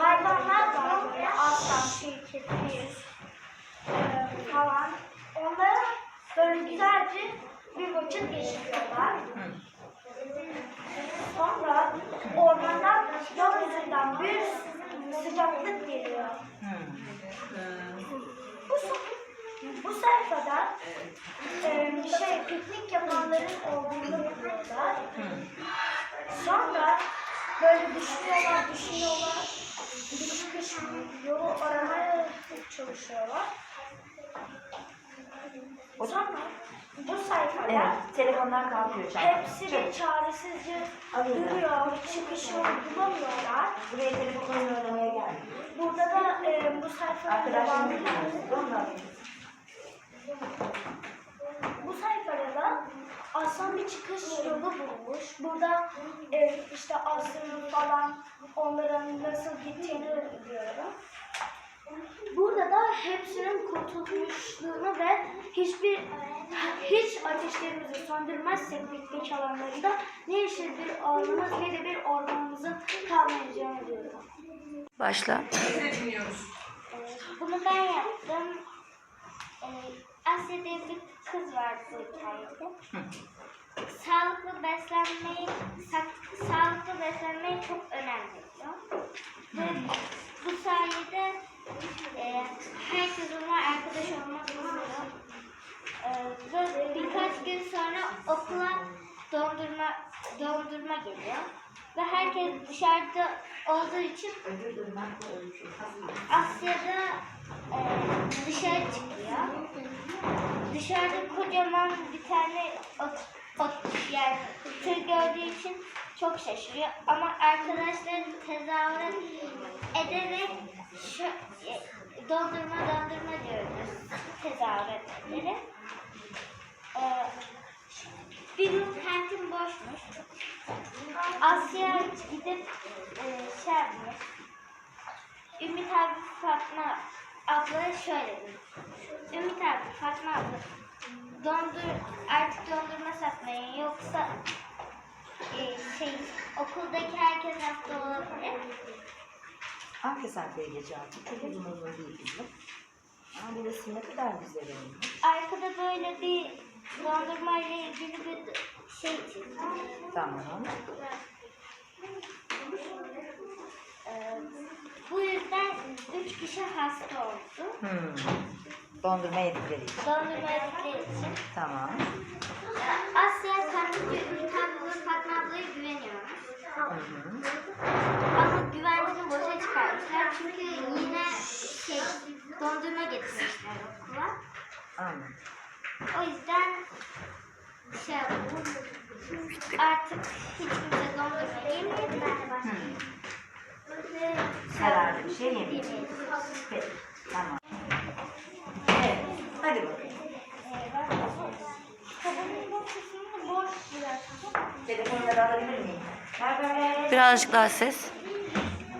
hayvanlar var. Aslan, tilki, fil e, falan. Onlara bir vakit geçiriyorlar. Sonra ormandan gökyüzünden bir sıcaklık geliyor. Bu, bu sayfada e, şey piknik yapanların olduğunu biliyorlar. Sonra böyle düşünüyorlar, düşünüyorlar. Bir çıkış yolu aramaya çalışıyorlar. Sonra bu sayfada Evet, telefonlar kalkıyor çabuk. hepsi bir Çabuk. çaresizce Alıyorum. duruyor, çıkış yolu bulamıyorlar. Buraya telefonla oynamaya geldim. Burada da e, bu sayfanın Arkadaşlarım devamı bekliyoruz. Ondan Bu sayfada da aslan bir çıkış yolu bulmuş. Burada e, işte aslanın falan onların nasıl gittiğini biliyorum. Burada da hepsinin kurtulmuşluğunu ve hiçbir hiç ateşlerimizi söndürmezsek piknik alanlarında ne yeşil bir alanımız ne de bir ormanımızın kalmayacağını diyorum. Başla. Bunu ben yaptım. Ee, Asya diye bir kız vardı bu hikayede. Sağlıklı beslenmeyi, sa- sağlıklı beslenmeyi çok önem veriyor. Ve bu sayede e, herkes onunla arkadaş olmak istiyor. E, ve birkaç gün sonra okula dondurma dondurma geliyor. Ve herkes dışarıda olduğu için Asya'da e, dışarı çıkıyor. Kocaman bir tane ot, ot yani tır gördüğü için çok şaşırıyor. Ama arkadaşları tezahürat ederek şu, e, dondurma dondurma diyoruz tezahürat ederek. E, bir gün kantin boşmuş. Asya gidip e, şey yapmış. Ümit abi Fatma abla şöyle dedi. Ümit abi Fatma abla dondur artık dondurma satmayın yoksa e, şey okuldaki herkes hasta olabilir. Hangi sayfaya geçer? Çok uzun uzun değil bizim. Ama burası ne kadar güzel olmuş. Arkada böyle bir dondurma ile ilgili bir şey çıktı. Tamam. Ee, bu yüzden üç kişi hasta oldu. Hmm. Dondurma yedikleri için. Dondurma yedikleri için. Tamam. Asya sadece Ümit ve Fatma ablaya. Hı hı. Ama güvenliğini boşa çıkarmışlar. Çünkü yine şey dondurma getirmişler okula. Anladım. O yüzden şey. Artık hiç kimse dondurma yemeyelim. Hmm. Ve Herhalde bir şey yemeyelim. Peki. Tamam. Evet. Hadi bakalım. Kitabın bu kısmını boş bıraktım. Telefonları alabilir miyim? Birazcık daha ses.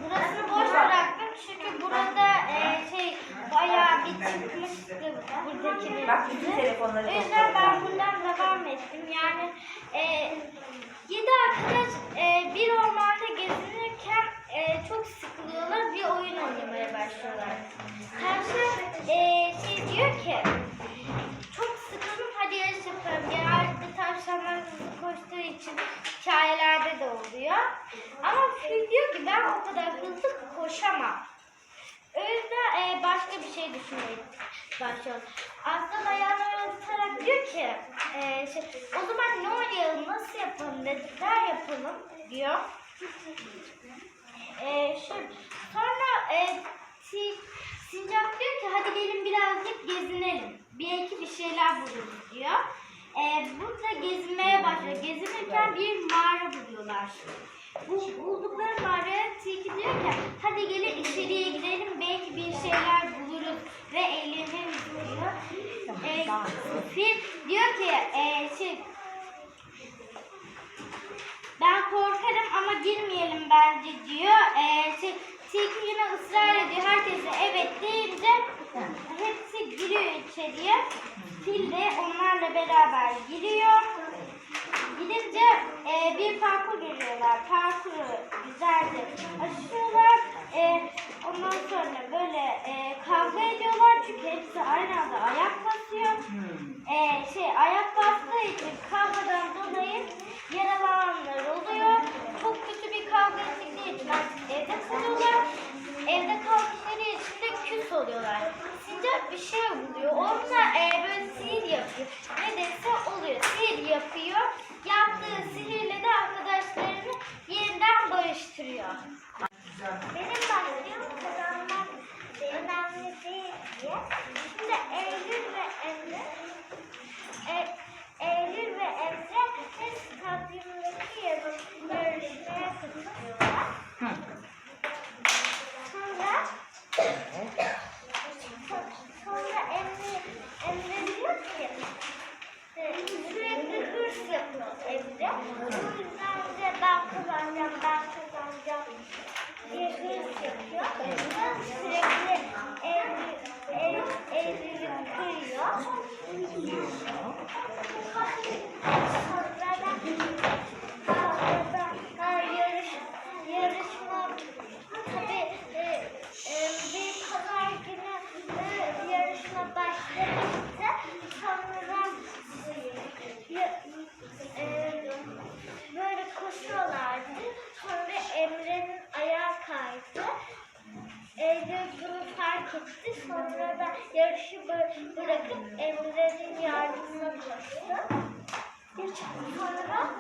Burasını boş bıraktım çünkü burada e, şey bayağı bir çıkmıştı buradakiler. Bak bütün telefonları O yüzden ben buradan devam ettim. Yani e, yedi arkadaş e, bir ormanda gezinirken e, çok sıkılıyorlar bir oyun oynamaya başlıyorlar. Tavşan e, şey diyor ki çok sıkıldım hadi yarış yapalım. Genellikle tavşanlar hızlı koştuğu için hikayelerde de oluyor. Ama fil diyor ki ben o kadar hızlı koşamam. O yüzden e, başka bir şey düşünmeye başlıyor. Aslan ayağını tutarak diyor ki e, şey, o zaman ne oynayalım nasıl yapalım dedikler yapalım diyor. E, şu, sonra e, si, Sincap diyor ki hadi gelin birazcık gezinelim. Belki bir şeyler buluruz diyor. E, burada gezinmeye başlıyor. Gezinirken bir mağara buluyorlar. Bu buldukları mağaraya Tilki diyor ki hadi gelin içeriye gidelim belki bir şeyler buluruz ve eğleniriz diyor. E, Fil diyor ki e, şey, ben korkarım ama girmeyelim bence diyor. E, şey, Tilki yine ısrar ediyor. Herkes de evet deyince hepsi giriyor içeriye. Fil de onlarla beraber giriyor. Gidince e, bir parkur geliyorlar. Parkuru güzelce aşıyorlar. E, ondan sonra böyle e, kavga ediyorlar çünkü hepsi aynı anda ayak basıyor. Hmm. E, şey ayak bastığı için kavgadan dolayı yaralananlar oluyor. Çok kötü bir kavga ettikleri için evde kalıyorlar. Evde kaldıkları için de küs oluyorlar. Sincap bir şey buluyor. Onunla e, böyle sihir yapıyor. Ne dese oluyor. Sihir yapıyor. Yaptığı sihirle de arkadaşlarını yeniden barıştırıyor. Benim başlığım kazanmak önemli değil diye. Şimdi Eylül ve Emre e, Eylül ve Emre stadyumdaki yarış- yarışmaya katılıyorlar. Sonra sonra Emre, Emre diyor ki e, sürekli hırs yapıyor Emre. Bu yüzden de ben kazanacağım, ben kazanacağım diye hırs yapıyor. Ve Sürekli Eylül, Eylül, Eylül'ü kırıyor. Sonra fark etti. Sonra da yarışı bı- bırakıp Emre'nin yardımına koştu. Sonra